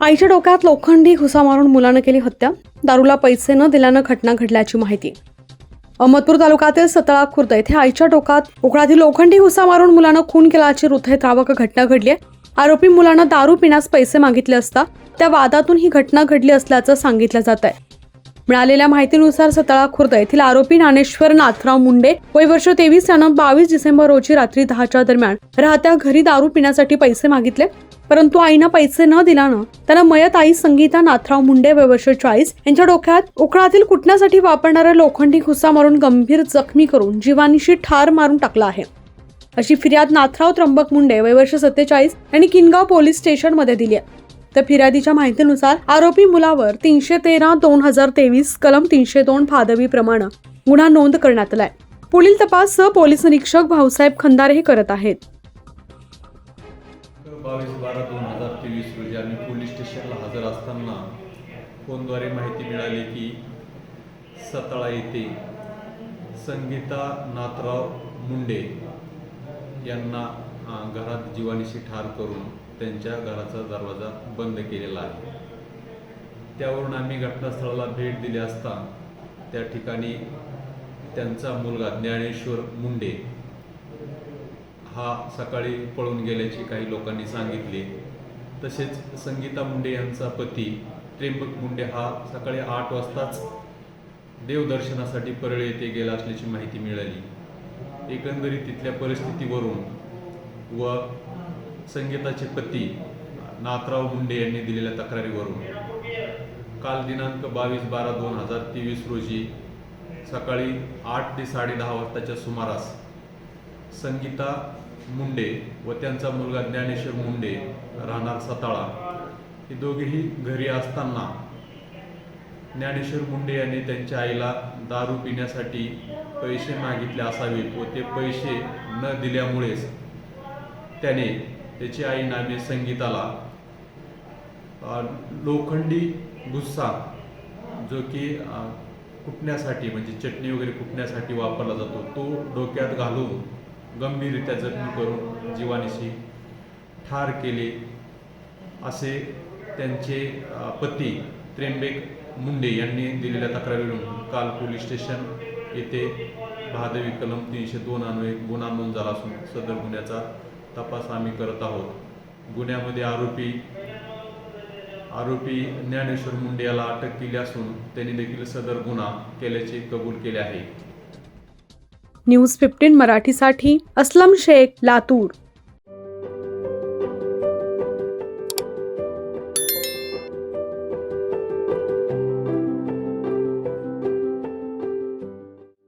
आईच्या डोक्यात लोखंडी घुसा मारून मुलानं केली हत्या. दारूला पैसे न दिल्यानं घटना घडल्याची माहिती. अहमदपूर तालुक्यातील सतळा खुर्द येथे आईच्या डोक्यात उकळातील लोखंडी घुसा मारून मुलानं खून केल्याची हृदयद्रावक घटना घडली आहे. आरोपी मुलानं दारू पिण्यास पैसे मागितले असता त्या वादातून ही घटना घडली असल्याचं सांगितलं जात आहे. मिळालेल्या माहितीनुसार सतळा खुर्द येथील आरोपी ज्ञानेश्वर नाथराव मुंडे वय वर्ष तेवीस यानं बावीस डिसेंबर रोजी रात्री दहाच्या दरम्यान राहत्या घरी दारू पिण्यासाठी पैसे मागितले. परंतु आईनं पैसे न दिल्यानं त्यानं मयत आई संगीता नाथराव मुंडे वयवर्ष चाळीस यांच्या डोक्यात उकळातील कुटण्यासाठी वापरणारा लोखंडी खुसा मारून गंभीर जखमी करून जीवानीशी ठार मारून टाकला आहे. अशी फिर्याद नाथराव त्र्यंबक मुंडे वयवर्ष सत्तेचाळीस यांनी किनगाव पोलीस स्टेशनमध्ये दिली आहे. तर फिर्यादीच्या माहितीनुसार आरोपी मुलावर तीनशे तेरा दोन हजार तेवीस कलम तीनशे दोन फादवीप्रमाणे गुन्हा नोंद करण्यात आलाय. पुढील तपास पोलीस निरीक्षक भाऊसाहेब खंदारे हे करत आहेत. बावीस बारा दोन हजार तेवीस रोजी आम्ही पोलीस स्टेशनला हजर असताना फोनद्वारे माहिती मिळाली की सताळा येथे संगीता नाथराव मुंडे यांना घरात जीवानीशी ठार करून त्यांच्या घराचा दरवाजा बंद केलेला आहे. त्यावरून आम्ही घटनास्थळाला भेट दिली असता त्या ठिकाणी त्यांचा मुलगा ज्ञानेश्वर मुंडे हा सकाळी पळून गेल्याचे काही लोकांनी सांगितले. तसेच संगीता मुंडे यांचा पती त्र्यंबक मुंडे हा सकाळी आठ वाजताच देवदर्शनासाठी परळ येथे गेला असल्याची माहिती मिळाली. एकंदरीत तिथल्या परिस्थितीवरून व संगीताचे पती नाथराव मुंडे यांनी दिलेल्या तक्रारीवरून काल दिनांक बावीस बारा दोन हजार तेवीस रोजी सकाळी आठ ते साडे दहा वाजताच्या सुमारास संगीता मुंडे व त्यांचा मुलगा ज्ञानेश्वर मुंडे राहणार सताळा. हे दोघेही घरी असताना ज्ञानेश्वर मुंडे यांनी त्यांच्या आईला दारू पिण्यासाठी पैसे मागितले असावेत व ते पैसे न दिल्यामुळेच त्याने त्याची आई नामे संगीताला. लोखंडी गुस्सा जो की कुटण्यासाठी म्हणजे चटणी वगैरे कुटण्यासाठी वापरला जातो तो डोक्यात घालून गंभीररित्या जखमी करून जीवानीशी ठार केले असे त्यांचे पती त्र्यंबेक मुंडे यांनी दिलेल्या तक्रारीवरून काल पोलीस स्टेशन येथे भादवी कलम तीनशे दोन अन्वये गुन्हा नोंद झाला असून सदर गुन्ह्याचा तपास आम्ही करत आहोत. गुन्ह्यामध्ये आरोपी आरोपी ज्ञानेश्वर मुंडे याला अटक केली असून त्यांनी देखील सदर गुन्हा केल्याचे कबूल केले आहे. न्यूज फिफ्टीन मराठीसाठी अस्लम शेख लातूर.